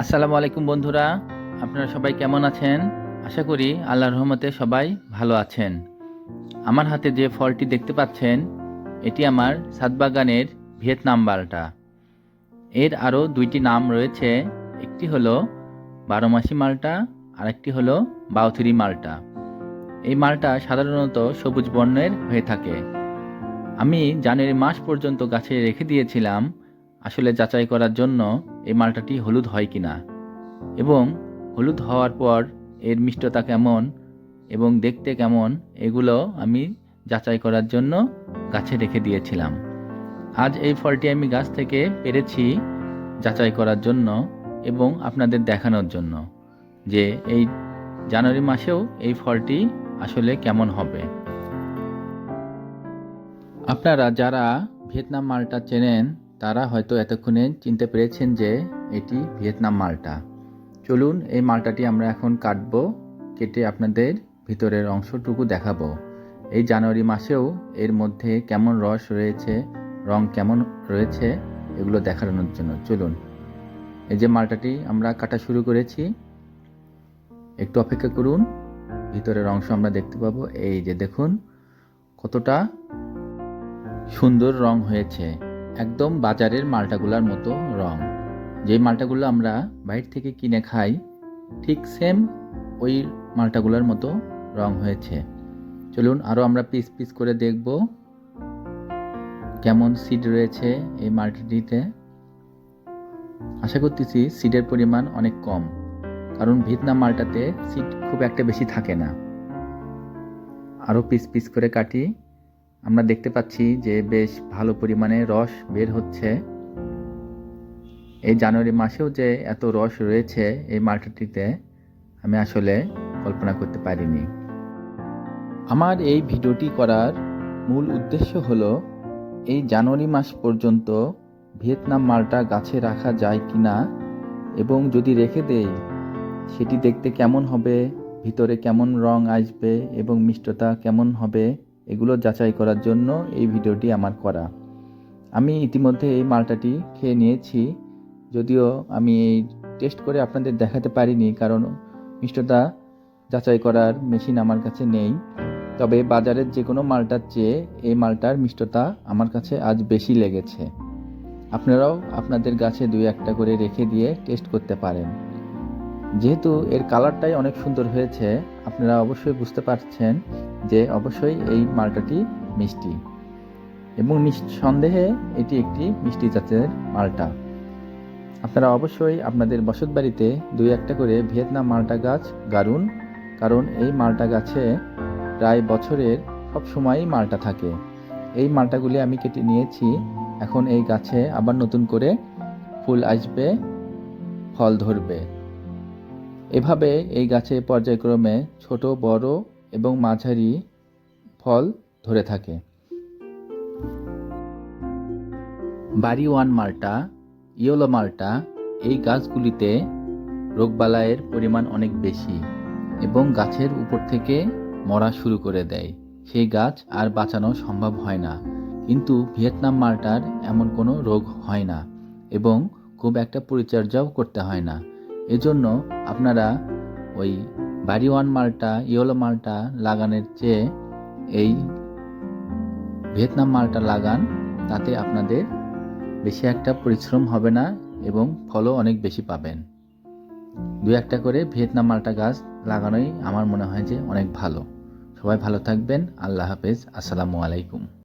আসসালামু আলাইকুম বন্ধুরা, আপনারা সবাই কেমন আছেন? আশা করি আল্লাহর রহমতে সবাই ভালো আছেন। আমার হাতে যে ফলটি দেখতে পাচ্ছেন, এটি আমার সাতবাগানের ভিয়েতনাম মালটা এর আরও দুইটি নাম রয়েছে, একটি হলো বারোমাসি মালটা, আরেকটি হলো বাউথুরি মালটা। এই মালটা সাধারণত সবুজ বর্ণের হয়ে থাকে। আমি জানুয়ারি মাস পর্যন্ত গাছে রেখে দিয়েছিলাম আসলে যাচাই করার জন্য এই মালটাটি হলুদ হয় কি না এবং হলুদ হওয়ার পর এর মিষ্টতা কেমন এবং দেখতে কেমন এগুলো আমি যাচাই করার জন্য গাছে রেখে দিয়েছিলাম। আজ এই ফলটি আমি গাছ থেকে পেরেছি যাচাই করার জন্য এবং আপনাদের দেখানোর জন্য যে এই জানুয়ারি মাসেও এই ফলটি আসলে কেমন হবে। আপনারা যারা ভিয়েতনাম মালটা চেনেন তারা হয়তো এতক্ষণে চিনতে পেরেছেন যে এটি ভিয়েতনাম মালটা। চলুন এই মালটাটি আমরা এখন কাটব, কেটে আপনাদের ভিতরের অংশটুকু দেখাবো। এই জানুয়ারি মাসেও এর মধ্যে কেমন রস রয়েছে, রং কেমন রয়েছে, এগুলো দেখানোর জন্য। চলুন, এই যে মালটাটি আমরা কাটা শুরু করেছি, একটু অপেক্ষা করুন, ভিতরের অংশ আমরা দেখতে পাবো। এই যে দেখুন, কতটা সুন্দর রং হয়েছে। একদম বাজারের মালটাগুলার মতো রং। যে মালটাগুলো আমরা বাইর থেকে কিনে খাই, ঠিক সেম ওই মালটাগুলোর মতো রং হয়েছে। চলুন আরও আমরা পিস পিস করে দেখব কেমন সিড রয়েছে এই মালটাটিতে আশা করতেছি সিডের পরিমাণ অনেক কম, কারণ ভিয়েতনাম মালটাতে সিড খুব একটা বেশি থাকে না। আরও পিস পিস করে কাটি। আমরা দেখতে পাচ্ছি যে বেশ ভালো পরিমাণে রস বের হচ্ছে। এই জানুয়ারি মাসেও যে এত রস রয়েছে এই মালটাটিতে আমি আসলে কল্পনা করতে পারিনি। আমার এই ভিডিওটি করার মূল উদ্দেশ্য হলো, এই জানুয়ারি মাস পর্যন্ত ভিয়েতনাম মালটা গাছে রাখা যায় কি না এবং যদি রেখে দেই, সেটি দেখতে কেমন হবে, ভিতরে কেমন রং আসবে এবং মিষ্টতা কেমন হবে এগুলো যাচাই করার জন্য এই ভিডিওটি আমার করা। আমি ইতিমধ্যে এই মালটাটি খেয়ে নিয়েছি। যদিও আমি এই টেস্ট করে আপনাদের দেখাতে পারিনি, কারণ মিষ্টতা যাচাই করার মেশিন আমার কাছে নেই। তবে বাজারের যে কোনো মালটার চেয়ে এই মালটার মিষ্টতা আমার কাছে আজ বেশি লেগেছে। আপনারাও আপনাদের গাছে দুই একটা করে রেখে দিয়ে টেস্ট করতে পারেন। যেহেতু এর কালারটাই অনেক সুন্দর হয়েছে, আপনারা অবশ্যই বুঝতে পারছেন যে অবশ্যই এই মালটাটি মিষ্টি। এবং সন্দেহে এটি একটি মিষ্টি জাতের মালটা। আপনারা অবশ্যই আপনাদের বসত বাড়িতে দুই একটা করে ভিয়েতনাম মালটা গাছ গাড়ুন কারণ এই মালটা গাছে প্রায় বছরের সব সময়ই মালটা থাকে। এই মালটাগুলি আমি কেটে নিয়েছি, এখন এই গাছে আবার নতুন করে ফুল আসবে, ফল ধরবে। এভাবে এই গাছে পর্যায়ক্রমে ছোট, বড় এবং মাঝারি ফল ধরে থাকে। বাড়ি ওয়ান মালটা, ইয়োলো মালটা এই গাছগুলিতে রোগবালাইয়ের পরিমাণ অনেক বেশি এবং গাছের উপর থেকে মরা শুরু করে দেয়। সেই গাছ আর বাঁচানো সম্ভব হয় না। কিন্তু ভিয়েতনাম মালটার এমন কোনো রোগ হয় না এবং খুব একটা পরিচর্যাও করতে হয় না। এজন্য আপনারা ওই বাড়ি ওয়ান মালটা, ইয়েলো মালটা লাগানোর চেয়ে এই ভিয়েতনাম মালটা লাগান, তাতে আপনাদের বেশি একটা পরিশ্রম হবে না এবং ফলও অনেক বেশি পাবেন। দু একটা করে ভিয়েতনাম মালটা গাছ লাগানোই আমার মনে হয় যে অনেক ভালো। সবাই ভালো থাকবেন। আল্লাহ হাফেজ। আসসালামু আলাইকুম।